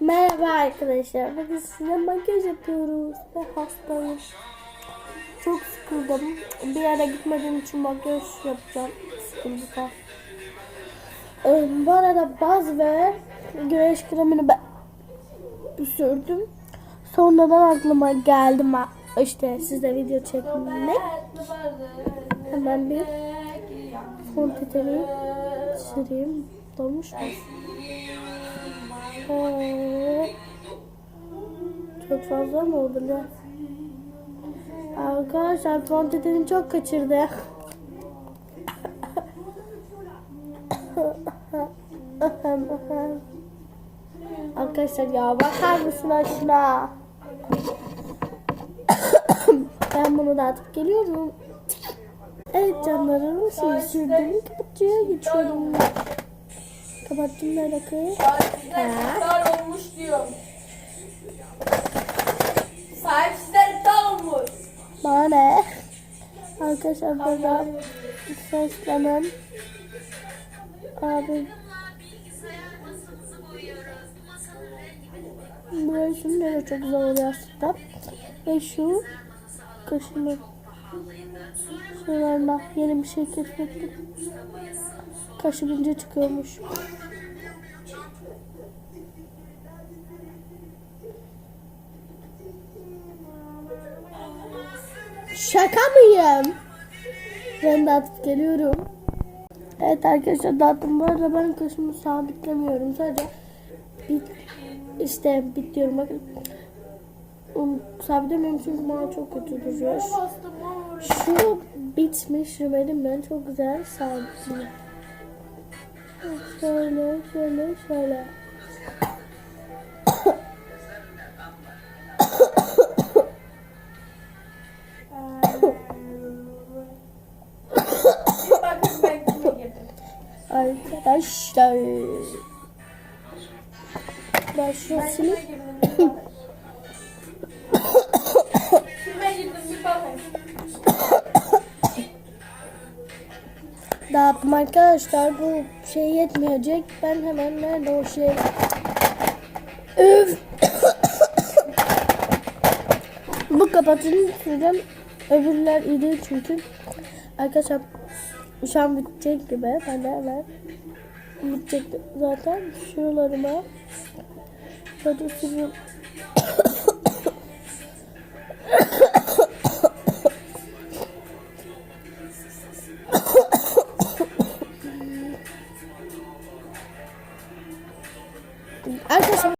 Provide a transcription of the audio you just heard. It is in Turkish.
Merhaba arkadaşlar. Bugün size makyaj yapıyoruz. Ben hastayım. Çok sıkıldım. Bir yere gitmediğim için makyaj yapacağım. Sıkıldıktan. Ee, bu arada baz ve güneş kremini ben sürdüm. Sonradan aklıma geldi ma işte sizle video çekmek. Hemen bir fon süreyim. Dolmuş mu? Çok fazla mı oldu ne? Arkadaşlar tetenim çok kaçırdı. Arkadaşlar ya bakar mısın şuna? ben bunu da atıp geliyorum. Evet canlarım şimdi sürdüm kapıcıya geçiyorum. Kapattım ben rakıyı. Sahipsizler olmuş diyor. Sahipsizler iptal olmuş. Bana ne? Arkadaşlar burada seslenen abi Buraya şimdi de çok güzel oluyor aslında. Ve şu kaşımı şuralarına yeni bir şey keşfettim. İnce çıkıyormuş. Şaka mıyım? Ben de atıp geliyorum. Evet arkadaşlar dağıttım. Bu arada ben kaşımı sabitlemiyorum. Sadece bit, işte bit diyorum bakın. Um, sabitlemiyorum çünkü bana çok kötü duruyor. Şu bitmiş rümelim ben çok güzel sabitliyor. Şöyle şöyle şöyle. Arkadaşlar. Ben kime girdim bir bakın. Dağıttım arkadaşlar. Bu şey yetmeyecek. Ben hemen nerede o şey? Bu kapatını süreceğim. Öbürler iyi değil çünkü. Arkadaşlar şu an bitecek gibi. Ben de hemen bitecek zaten. Şuralarıma şöyle sürüyorum. 而且什么？